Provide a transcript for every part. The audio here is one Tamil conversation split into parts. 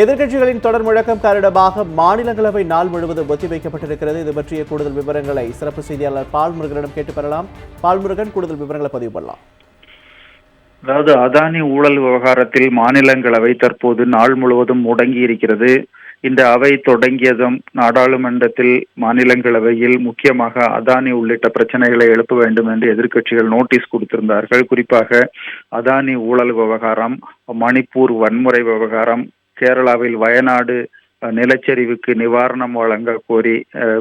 எதிர்க்கட்சிகளின் தொடர் முழக்கம் காரணமாக மாநிலங்களவை நாள் முழுவதும் ஒத்திவைக்கப்பட்டிருக்கிறது. இது பற்றிய கூடுதல் விவரங்களை சிறப்பு செய்தியாளர் பால்முருகனிடம் கேட்டு பெறலாம். பால்முருகன் கூடுதல் விவரங்களை பதிவு பண்ணலாம். அதாவது அதானி ஊழல் விவகாரத்தில் மாநிலங்களவை தற்போது நாள் முழுவதும் முடங்கி இருக்கிறது இந்த அவை தொடங்கியதும் நாடாளுமன்றத்தில் மாநிலங்களவையில் முக்கியமாக அதானி உள்ளிட்ட பிரச்சனைகளை எழுப்ப வேண்டும் என்று எதிர்க்கட்சிகள் நோட்டீஸ் கொடுத்திருந்தார்கள். குறிப்பாக அதானி ஊழல் விவகாரம் மணிப்பூர் வன்முறை விவகாரம் கேரளாவில் வயநாடு நிலச்சரிவுக்கு நிவாரணம் வழங்க கோரி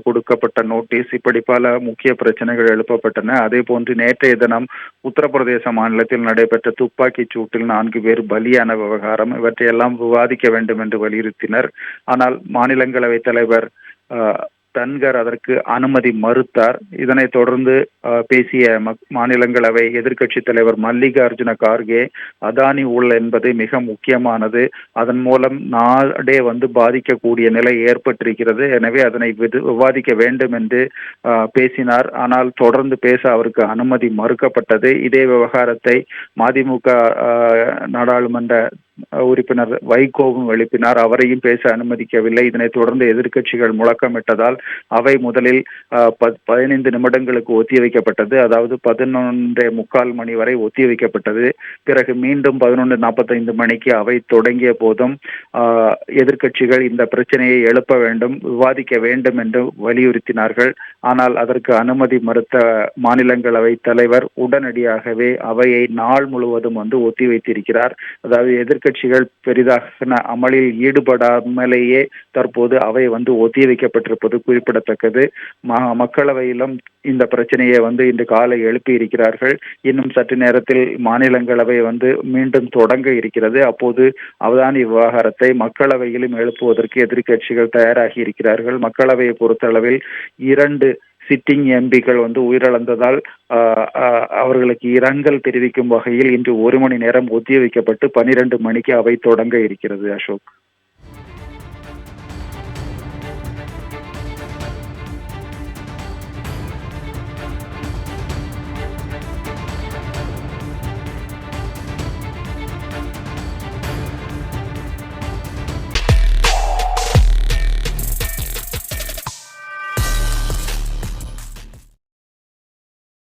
கொடுக்கப்பட்ட நோட்டீஸ். இப்படி பல முக்கிய பிரச்சனைகள் எழுப்பப்பட்டன. அதே போன்று நேற்றைய தினம் உத்தரப்பிரதேச மாநிலத்தில் நடைபெற்ற துப்பாக்கிச் சூட்டில் நான்கு பேர் பலியான விவகாரம். இவற்றையெல்லாம் விவாதிக்க வேண்டும் என்று வலியுறுத்தினர். ஆனால் மாநிலங்களவை தலைவர் தன்கர் அதற்கு அனுமதி மறுத்தார். இதனைத் தொடர்ந்து பேசிய மாநிலங்களவை எதிர்க்கட்சி தலைவர் மல்லிகார்ஜுன கார்கே அதானி ஊழல் என்பது மிக முக்கியமானது. அதன் மூலம் நாடே வந்து பாதிக்கக்கூடிய நிலை ஏற்பட்டிருக்கிறது. எனவே அதனை விவாதிக்க வேண்டும் என்று பேசினார். ஆனால் தொடர்ந்து பேச அவருக்கு அனுமதி மறுக்கப்பட்டது. இதே விவகாரத்தை மதிமுக நாடாளுமன்ற உறுப்பினர் வைகோவும் எழுப்பினார். அவரையும் பேச அனுமதிக்கவில்லை. இதனைத் தொடர்ந்து எதிர்க்கட்சிகள் முழக்கமிட்டதால் அவை முதலில் அஹ், பதினைந்து நிமிடங்களுக்கு ஒத்திவைக்கப்பட்டது. அதாவது பதினொன்றே முக்கால் மணி வரை ஒத்திவைக்கப்பட்டது. பிறகு மீண்டும் பதினொன்று நாற்பத்தைந்து மணிக்கு அவை தொடங்கிய போதும் ஆஹ், எதிர்க்கட்சிகள் இந்த பிரச்சனையை எழுப்ப வேண்டும் விவாதிக்க வேண்டும் என்று வலியுறுத்தினார்கள். ஆனால் அதற்கு அனுமதி மறுத்த மாநிலங்களவை தலைவர் உடனடியாகவே அவையை நாள் முழுவதும் வந்து ஒத்திவைத்திருக்கிறார். அதாவது எதிர்க்கட்சிகள் பெரிதாக அமளில் ஈடுபடாமலேயே தற்போது அவை வந்து ஒத்திவைக்கப்பட்டிருப்பது குறிப்பிடத்தக்கது. ம- மக்களவையிலும் இந்த பிரச்சனையை வந்து இன்று காலை எழுப்பி இருக்கிறார்கள் இன்னும் சற்று நேரத்தில் மாநிலங்களவை வந்து மீண்டும் தொடங்க இருக்கிறது. அப்போது அவதானி விவகாரத்தை மக்களவையிலும் எழுப்புவதற்கு எதிர்க்கட்சிகள் தயாராகி இருக்கிறார்கள். மக்களவையை பொறுத்தளவில் இரண்டு சிட்டிங் எம்பிக்கள் வந்து உயிரிழந்ததால் ஆஹ், ஆஹ், அவர்களுக்கு இரங்கல் தெரிவிக்கும் வகையில் இன்று ஒரு மணி நேரம் ஒத்திவைக்கப்பட்டு பனிரெண்டு மணிக்கு அவை தொடங்க இருக்கிறது அசோக்.